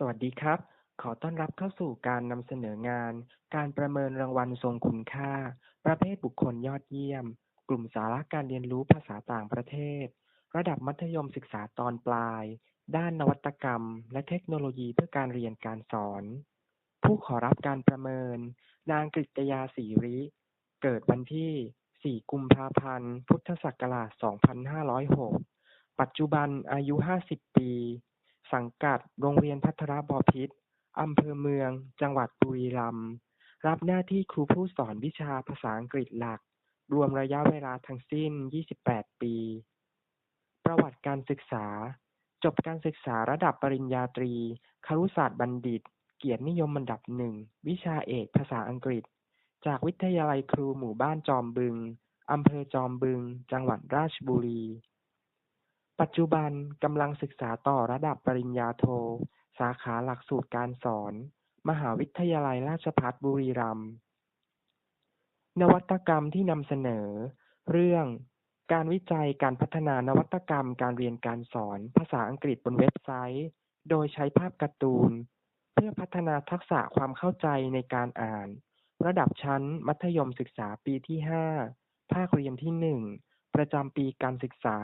สวัสดีครับ ขอต้อนรับเข้าสู่การนำเสนองาน การประเมินรางวัลทรงคุณค่า ประเภทบุคคลยอดเยี่ยม กลุ่มสาระการเรียนรู้ภาษาต่างประเทศ ระดับมัธยมศึกษาตอนปลาย ด้านนวัตกรรม และเทคโนโลยีเพื่อการเรียนการสอน ผู้ขอรับการประเมิน นางกฤตยาศรีริ เกิดวันที่ 4 กุมภาพันธ์ พุทธศักราช 2506 ปัจจุบันอายุ 50 ปี สังกัดโรงเรียนพัทรบพิตร อำเภอเมือง จังหวัดบุรีรัมย์ รับหน้าที่ครูผู้สอนวิชาภาษาอังกฤษหลัก รวมระยะเวลาทั้งสิ้น 28 ปี ประวัติการศึกษา จบการศึกษาระดับปริญญาตรี ครุศาสตร์บัณฑิต เกียรตินิยมอันดับหนึ่ง วิชาเอกภาษาอังกฤษ จากวิทยาลัยครูหมู่บ้านจอมบึง อำเภอจอมบึง จังหวัดราชบุรี ปัจจุบันกำลังศึกษาต่อระดับปริญญาโท สาขาหลักสูตรการสอน มหาวิทยาลัยราชภัฏบุรีรัมย์ นวัตกรรมที่นำเสนอ เรื่องการวิจัยการพัฒนานวัตกรรมการเรียนการสอน ภาษาอังกฤษบนเว็บไซต์ โดยใช้ภาพการ์ตูน เพื่อพัฒนาทักษะความเข้าใจในการอ่าน ระดับชั้นมัธยมศึกษาปีที่ 5 ภาคเรียนที่ 1 ประจำปีการศึกษา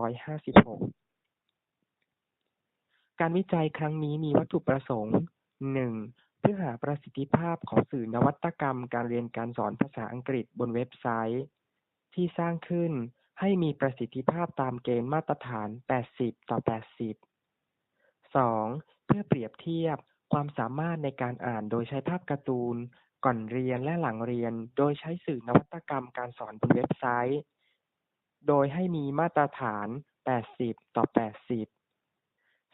2556 การวิจัยครั้งนี้มีวัตถุประสงค์ 1. เพื่อหาประสิทธิภาพของสื่อนวัตกรรมการเรียนการสอนภาษาอังกฤษบนเว็บไซต์ ที่สร้างขึ้นให้มีประสิทธิภาพตามเกณฑ์มาตรฐาน 80 ต่อ 80 2. เพื่อเปรียบเทียบความสามารถในการอ่านโดยใช้ภาพการ์ตูน ก่อนเรียนและหลังเรียน โดยใช้สื่อนวัตกรรมการสอนบนเว็บไซต์ โดยให้มีมาตรฐาน 80 ต่อ 80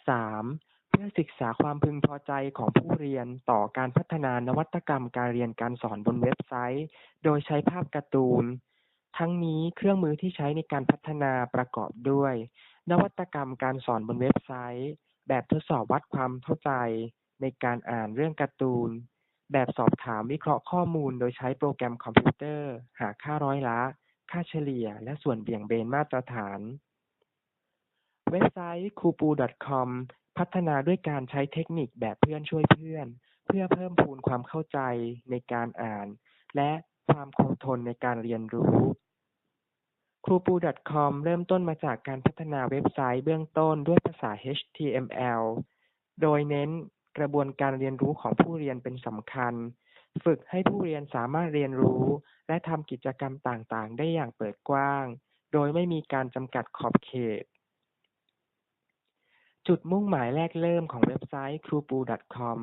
3. เพื่อศึกษาความพึงพอใจของผู้เรียนต่อการพัฒนานวัตกรรมการเรียนการสอนบนเว็บไซต์ โดยใช้ภาพการ์ตูน ทั้งนี้เครื่องมือที่ใช้ในการพัฒนาประกอบด้วย นวัตกรรมการสอนบนเว็บไซต์ แบบทดสอบวัดความเข้าใจในการอ่านเรื่องการ์ตูน แบบสอบถามวิเคราะห์ข้อมูลโดยใช้โปรแกรมคอมพิวเตอร์ หาค่าร้อยละ ค่าเฉลี่ย และส่วนเบี่ยงเบนมาตรฐาน เว็บไซต์ kupu.com พัฒนาด้วยการใช้เทคนิคแบบเพื่อนช่วยเพื่อน เพื่อเพิ่มพูนความเข้าใจในการอ่าน และความคงทนในการเรียนรู้ kupu.com เริ่มต้นมาจากการพัฒนาเว็บไซต์เบื้องต้นด้วยภาษา HTML โดยเน้น กระบวนการเรียนรู้ของผู้เรียนเป็นสำคัญ ฝึกให้ผู้เรียนสามารถเรียนรู้ และทำกิจกรรมต่างๆ ได้อย่างเปิดกว้าง โดยไม่มีการจำกัดขอบเขต จุดมุ่งหมายแรกเริ่มของเว็บไซต์ krupu.com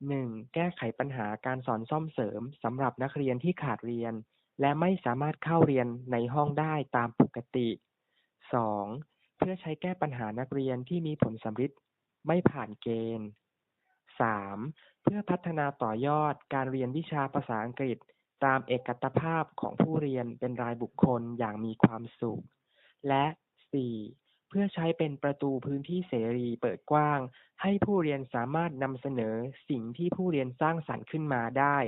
1. แก้ไขปัญหาการสอนซ่อมเสริมสำหรับนักเรียนที่ขาดเรียน และไม่สามารถเข้าเรียนในห้องได้ตามปกติ 2. เพื่อใช้แก้ปัญหานักเรียนที่มีผลสำฤทธิ์ไม่ผ่านเกณฑ์ 3. เพื่อพัฒนาต่อยอดการเรียนวิชาภาษาอังกฤษ ตามเอกตภาพของผู้เรียนเป็นรายบุคคลอย่างมีความสุข และ 4. เพื่อใช้เป็นประตูพื้นที่เสรีเปิดกว้าง ให้ผู้เรียนสามารถนำเสนอสิ่งที่ผู้เรียนสร้างสรรค์ขึ้นมาได้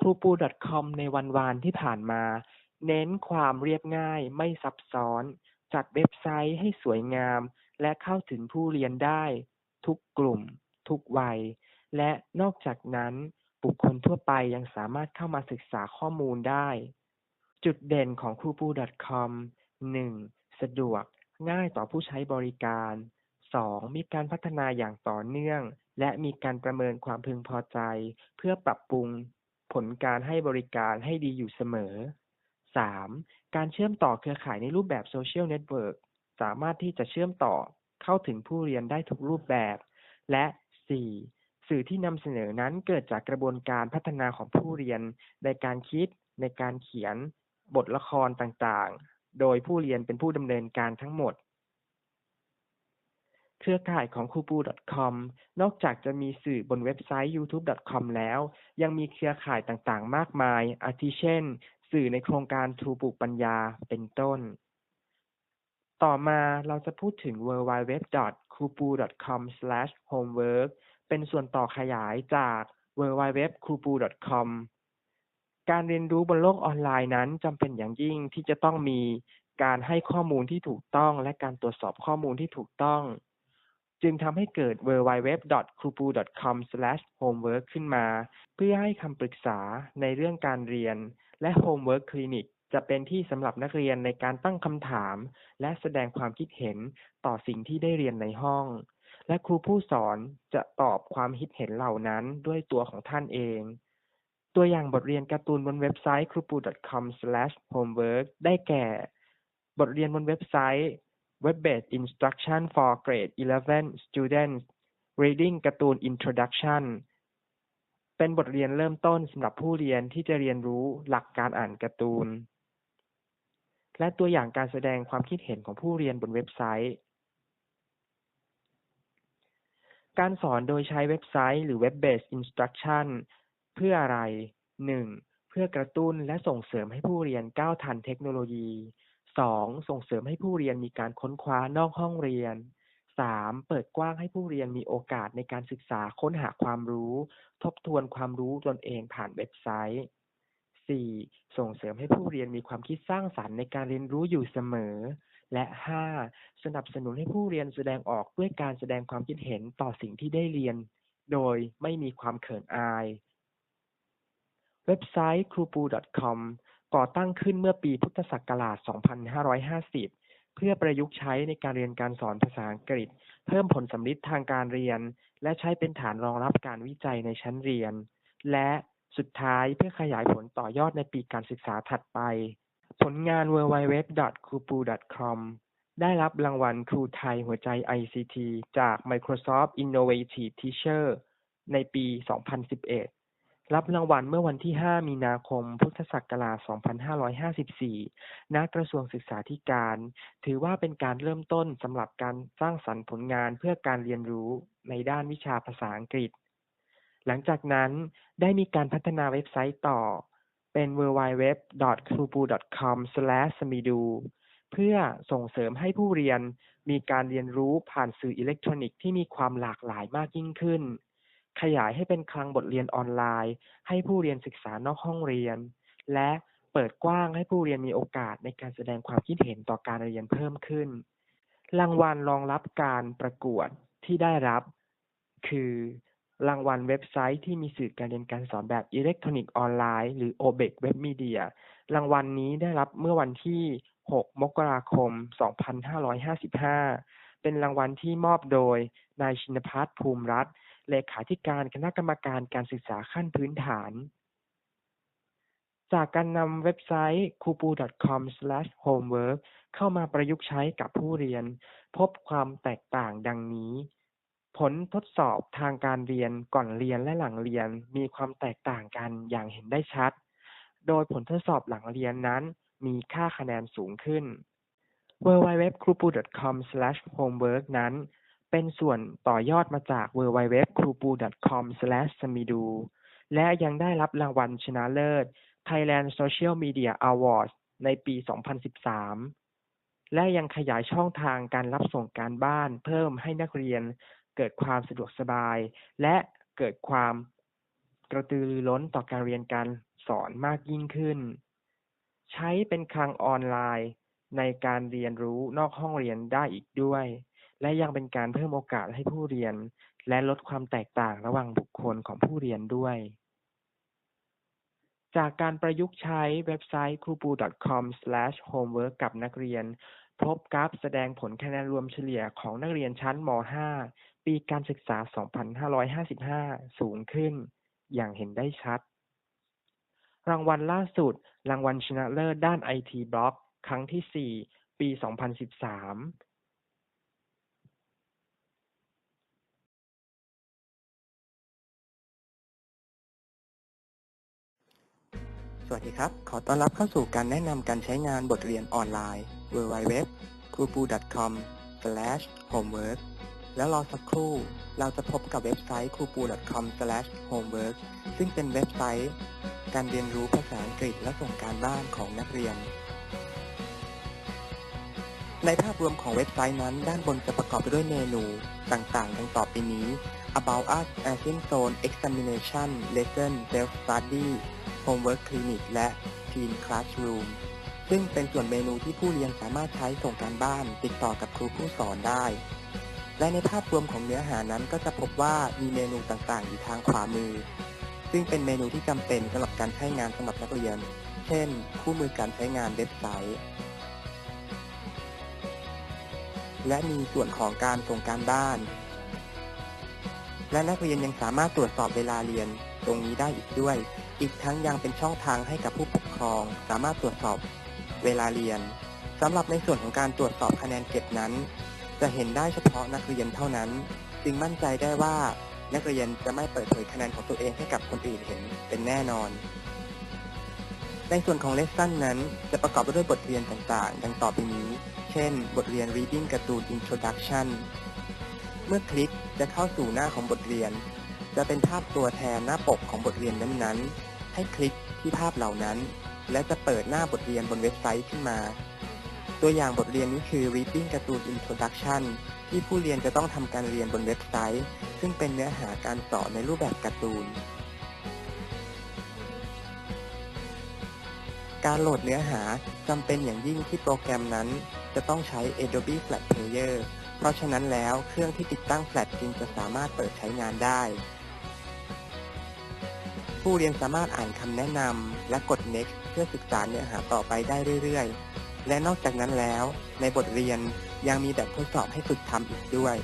ครูปู .com ในวันวานที่ผ่านมา เน้นความเรียบง่ายไม่ซับซ้อน จัดเว็บไซต์ให้สวยงาม และเข้าถึงผู้เรียนได้ ทุกกลุ่ม ทุกวัย และนอกจากนั้นบุคคลทั่วไปยังสามารถเข้ามาศึกษาข้อมูลได้ จุดเด่นของครูปู .com หนึ่งสะดวก ง่ายต่อผู้ใช้บริการ 2. มีการพัฒนาอย่างต่อเนื่อง และมีการประเมินความพึงพอใจ เพื่อปรับปรุงผลการให้บริการให้ดีอยู่เสมอ 3. การเชื่อมต่อเครือข่ายในรูปแบบโซเชียลเน็ตเวิร์กสามารถที่จะเชื่อมต่อ เข้าถึงผู้เรียนได้ทุกรูปแบบ และ 4. สื่อที่นำเสนอนั้นเกิดจากกระบวนการพัฒนาของผู้เรียน ในการคิด ในการเขียน บทละครต่างๆ โดยผู้เรียนเป็นผู้ดำเนินการทั้งหมดเครือข่ายของ kupu.com นอกจากจะมีสื่อบนเว็บไซต์ youtube.com แล้ว ยังมีเครือข่ายต่างๆ มากมาย อาทิเช่น สื่อในโครงการทูปลูกปัญญาเป็นต้น ต่อมาเราจะพูดถึง www.kupu.com/homework เป็นส่วนต่อขยายจาก www.kupu.com การเรียนรู้บนโลกออนไลน์นั้นจำเป็นอย่างยิ่งที่จะต้องมีการให้ข้อมูลที่ถูกต้อง และการตรวจสอบข้อมูลที่ถูกต้อง จึงทำให้เกิด www.kupu.com/homework ขึ้นมา เพื่อให้คำปรึกษาในเรื่องการเรียนและ Homework Clinic จะเป็นที่สำหรับนักเรียนในการตั้งคำถาม และแสดงความคิดเห็นต่อสิ่งที่ได้เรียนในห้อง และครูผู้สอนจะตอบความคิดเห็นเหล่านั้นด้วยตัวของท่านเอง ตัวอย่างบทเรียนการ์ตูนบนเว็บไซต์ krupu.com/homework ได้แก่ บทเรียนบนเว็บไซต์ Web-based Instruction for Grade 11 Students Reading Cartoon Introduction เป็นบทเรียนเริ่มต้นสำหรับผู้เรียนที่จะเรียนรู้หลักการอ่านการ์ตูน และตัวอย่างการแสดงความคิดเห็นของผู้เรียนบนเว็บไซต์ การสอนโดยใช้เว็บไซต์หรือ Web-based Instruction เพื่ออะไร 1. เพื่อกระตุ้นและส่งเสริมให้ผู้เรียนก้าวทันเทคโนโลยี 2. ส่งเสริมให้ผู้เรียนมีการค้นคว้านอกห้องเรียน 3. เปิดกว้างให้ผู้เรียนมีโอกาสในการศึกษาค้นหาความรู้ ทบทวนความรู้ตนเองผ่านเว็บไซต์ 4. ส่งเสริมให้ผู้เรียนมีความคิดสร้างสรรค์ในการเรียนรู้อยู่เสมอ และ 5. สนับสนุนให้ผู้เรียนแสดงออกด้วยการแสดงความคิดเห็นต่อสิ่งที่ได้เรียน โดยไม่มีความเขินอาย เว็บไซต์ krupu.com ก่อตั้งขึ้นเมื่อปีพุทธศักราช 2550 เพื่อประยุกต์ใช้ในการเรียนการสอนภาษาอังกฤษ เพิ่มผลสำลิดทางการเรียน และใช้เป็นฐานรองรับการวิจัยในชั้นเรียน และ สุดท้ายเพื่อขยายผลต่อยอดในปีการศึกษาถัดไป ผลงาน www.krupu.com ได้รับรางวัลครูไทยหัวใจ ICT จาก Microsoft Innovative Teacher ในปี 2011 รับรางวัลเมื่อวันที่ 5 มีนาคม พุทธศักราช 2554 ณ กระทรวงศึกษาธิการ ถือว่าเป็นการเริ่มต้นสำหรับการสร้างสรรค์ผลงานเพื่อการเรียนรู้ในด้านวิชาภาษาอังกฤษ หลังจากนั้นได้มีการพัฒนาเว็บไซต์ต่อ เป็น www.krupu.com/smidu เพื่อส่งเสริมให้ผู้เรียนมีการเรียนรู้ผ่านสื่ออิเล็กทรอนิกส์ที่มีความหลากหลายมากยิ่งขึ้น ขยายให้เป็นคลังบทเรียนออนไลน์ ให้ผู้เรียนศึกษานอกห้องเรียน และเปิดกว้างให้ผู้เรียนมีโอกาสในการแสดงความคิดเห็นต่อการเรียนเพิ่มขึ้น รางวัลรองรับการประกวดที่ได้รับ คือ รางวัลเว็บไซต์ที่มีสื่อการเรียนการสอนแบบอิเล็กทรอนิกส์ออนไลน์ หรือ OBEC Web Media รางวัลนี้ได้รับเมื่อวันที่ 6 มกราคม 2555 เป็นรางวัลที่มอบโดย นายชินภัทรภูมิรัตน์เลขาธิการคณะกรรมการการศึกษาขั้นพื้นฐาน จากการนำเว็บไซต์ kupu.com/homework เข้ามาประยุกต์ใช้กับผู้เรียน พบความแตกต่างดังนี้ ผลทดสอบทางการเรียนก่อนเรียนและหลังเรียนมีความแตกต่างกันอย่างเห็นได้ชัด โดยผลทดสอบหลังเรียนนั้นมีค่าคะแนนสูงขึ้น www.krupu.com/homework นั้น เป็นส่วนต่อยอดมาจาก www.krupu.com/smidu และยังได้รับรางวัลชนะเลิศ Thailand Social Media Awards ในปี 2013 และยังขยายช่องทางการรับส่งการบ้านเพิ่มให้นักเรียน เกิดความสะดวกสบาย และเกิดความกระตือรือร้นต่อการเรียนการสอนมากยิ่งขึ้น ใช้เป็นคลังออนไลน์ในการเรียนรู้นอกห้องเรียนได้อีกด้วย และยังเป็นการเพิ่มโอกาสให้ผู้เรียน และลดความแตกต่างระหว่างบุคคลของผู้เรียนด้วยจากการประยุกต์ใช้เว็บไซต์ krupu.com/homework กับนักเรียน พบกราฟแสดงผลคะแนนรวมเฉลี่ยของนักเรียนชั้น ม .5 ปีการศึกษา 2555 สูงขึ้น อย่างเห็นได้ชัด รางวัลล่าสุด รางวัลชนะเลิศด้าน IT Block ครั้งที่ 4 ปี 2013สวัสดีครับ ขอต้อนรับเข้าสู่การแนะนำการใช้งานบทเรียนออนไลน์ www.krupu.com/homework แล้วรอสักครู่ เราจะพบกับเว็บไซต์ krupu.com/homework ซึ่งเป็นเว็บไซต์ การเรียนรู้ภาษาอังกฤษและส่งการบ้านของนักเรียน ในภาพรวมของเว็บไซต์นั้น ด้านบนจะประกอบไปด้วยเมนู ต่างๆ ดังต่อไปนี้ About Us Asian Zone Examination Lesson Self Study Homework Clinic และ Teen Classroom ซึ่งเป็นส่วนเมนูที่ผู้เรียนสามารถใช้ส่งการบ้าน ติดต่อกับครูผู้สอนได้ และในภาพรวมของเนื้อหานั้นก็จะพบว่ามีเมนูต่างๆ อยู่ทางขวามือ ซึ่งเป็นเมนูที่จำเป็นสำหรับการใช้งานสำหรับนักเรียน เช่น คู่มือการใช้งานเว็บไซต์ และมีส่วนของการส่งการบ้าน และนักเรียนยังสามารถตรวจสอบเวลาเรียนตรงนี้ได้อีกด้วย อีกทั้งยังเป็นช่องทางให้กับผู้ปกครอง สามารถตรวจสอบ เวลาเรียนสำหรับในส่วนของการตรวจสอบคะแนนเก็บนั้น จะเห็นได้เฉพาะนักเรียนเท่านั้น จึงมั่นใจได้ว่านักเรียนจะไม่เปิดเผยคะแนนของตัวเองให้กับคนอื่นเห็นเป็นแน่นอน ในส่วนของเลสซันนั้น จะประกอบไปด้วยบทเรียนต่างๆ ดังต่อไปนี้ เช่น บทเรียน Reading การ์ตูน Introduction เมื่อคลิกจะเข้าสู่หน้าของบทเรียน จะเป็นภาพตัวแทนหน้าปกของบทเรียนนั้นๆ ให้คลิกที่ภาพเหล่านั้น และจะเปิดหน้าบทเรียนบนเว็บไซต์ขึ้นมา ตัวอย่างบทเรียนนี้คือ Reading การ์ตูน Introduction ที่ผู้เรียนจะต้องทำการเรียนบนเว็บไซต์ ซึ่งเป็นเนื้อหาการสอนในรูปแบบการ์ตูน การโหลดเนื้อหาจำเป็นอย่างยิ่งที่โปรแกรมนั้น จะต้องใช้ Adobe Flash Player เพราะฉะนั้นแล้วเครื่องที่ติดตั้งแฟลชจึงจะสามารถเปิดใช้งานได้ผู้เรียนสามารถอ่านคำแนะนำและกด next พื่อศึกษาเนื้อหาต่อไปได้เรื่อยๆ และนอกจากนั้นแล้ว ในบทเรียนยังมีแบบทดสอบให้ฝึกทำอีกด้วย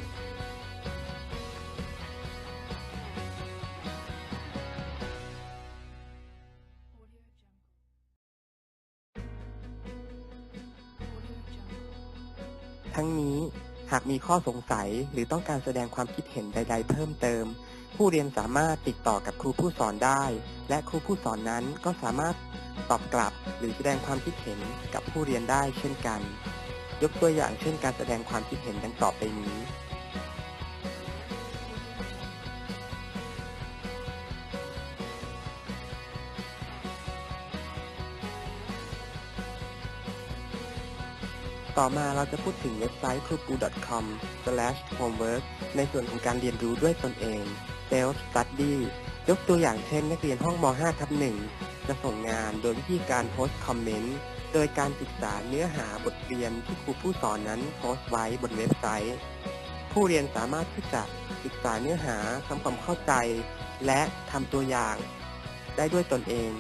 หากมีข้อสงสัยหรือต้องการแสดงความคิดเห็นใด ๆ เพิ่มเติม ผู้เรียนสามารถติดต่อกับครูผู้สอนได้ และครูผู้สอนนั้นก็สามารถตอบกลับหรือแสดงความคิดเห็นกับผู้เรียนได้เช่นกัน ยกตัวอย่างเช่นการแสดงความคิดเห็นดังต่อไปนี้ ต่อมาเราจะพูดถึงเว็บไซต์ k r u p u c o m h o m e w o r k ในส่วนของการเรียนรู้ด้วยตนเอง self study ยกตัวอย่างเช่น นักเรียนห้องม .5 ทับ1จะส่งงานโดยวิธีการโพสต์คอมเมนต์ โดยการศึกษาเนื้อหาบทเรียนที่ครูผู้สอนนั้นโพสต์ไว้บนเว็บไซต์ ผู้เรียนสามารถที่จะศึกษาเนื้อหาทำความเข้าใจ และทำตัวอย่าง ได้ด้วยตนเอง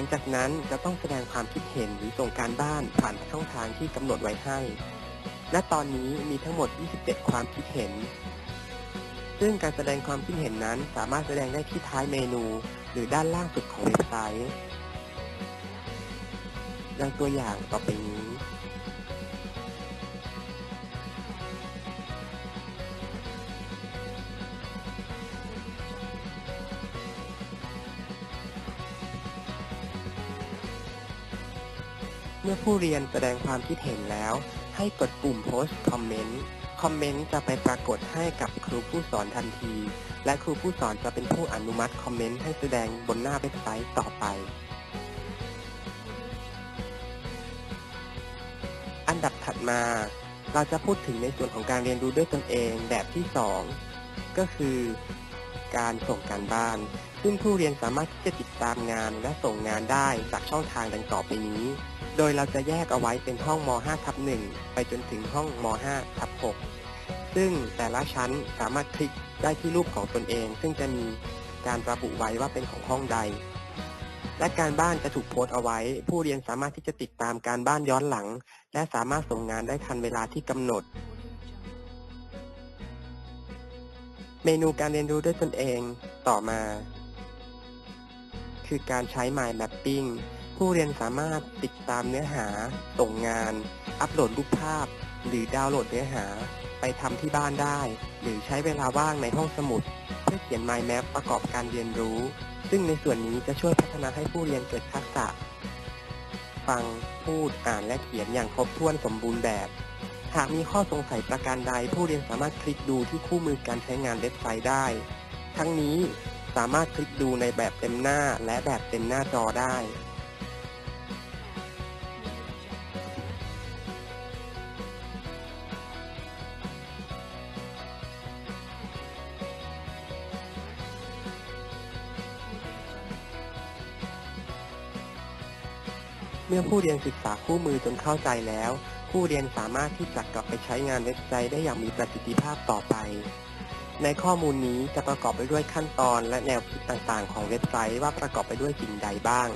ลังจากนั้นจะต้องแสดงความคิดเห็นหรือส่งการบ้านผ่านช่องทางที่กำหนดไว้ให้และตอนนี้มีทั้งหมด 27 ความคิดเห็น ซึ่งการแสดงความคิดเห็นนั้นสามารถแสดงได้ที่ท้ายเมนู หรือด้านล่างสุดของเว็บไซต์ดังตัวอย่างต่อไปนี้ มื่อผู้เรียนแสดงความคิดเห็นแล้ว ให้กดปุ่ม Post Comment คอมเมนต์จะไปปรากฏให้กับครูผู้สอนทันที และครูผู้สอนจะเป็นผู้อนุมัติคอมเมนต์ให้แสดงบนหน้าเว็บไซต์ต่อไป อันดับถัดมา เราจะพูดถึงในส่วนของการเรียนรู้ด้วยตนเองแบบที่ 2 ก็คือ การส่งการบ้าน ซึ่งผู้เรียนสามารถที่จะติด ตามงานและส่งงานได้จากช่องทางดังต่อไปนี้ โดยเราจะแยกเอาไว้เป็นห้องม .5 ทับ1ไปจนถึงห้องม .5 ทับ6ซึ่งแต่ละชั้นสามารถคลิกได้ที่รูปของตนเอง ซึ่งจะมีการระบุไว้ว่าเป็นของห้องใด และการบ้านจะถูกโพสต์เอาไว้ ผู้เรียนสามารถที่จะติดตามการบ้านย้อนหลัง และสามารถส่งงานได้ทันเวลาที่กำหนดเมนูการเรียนรู้ด้วยตนเองต่อมา คือการใช้ Mind Mapping ผู้เรียนสามารถติดตามเนื้อหา ส่งงาน อัปโหลดรูปภาพ หรือดาวน์โหลดเนื้อหา ไปทำที่บ้านได้ หรือใช้เวลาว่างในห้องสมุด เพื่อเขียน Mind Map ประกอบการเรียนรู้ ซึ่งในส่วนนี้จะช่วยพัฒนาให้ผู้เรียนเกิดทักษะ ฟัง พูด อ่านและเขียนอย่างครบถ้วนสมบูรณ์แบบ หากมีข้อสงสัยประการใด ผู้เรียนสามารถคลิกดูที่คู่มือการใช้งานเว็บไซต์ได้ ทั้งนี้ สามารถคลิกดูในแบบเต็มหน้าและแบบเต็มหน้าจอได้ เมื่อผู้เรียนศึกษาคู่มือจนเข้าใจแล้ว ผู้เรียนสามารถที่จะกลับไปใช้งานเว็บไซต์ได้อย่างมีประสิทธิภาพต่อไป ในข้อมูลนี้จะประกอบไปด้วยขั้นตอนและแนวคิดต่างๆ ของเว็บไซต์ว่าประกอบไปด้วยสิ่งใดบ้าง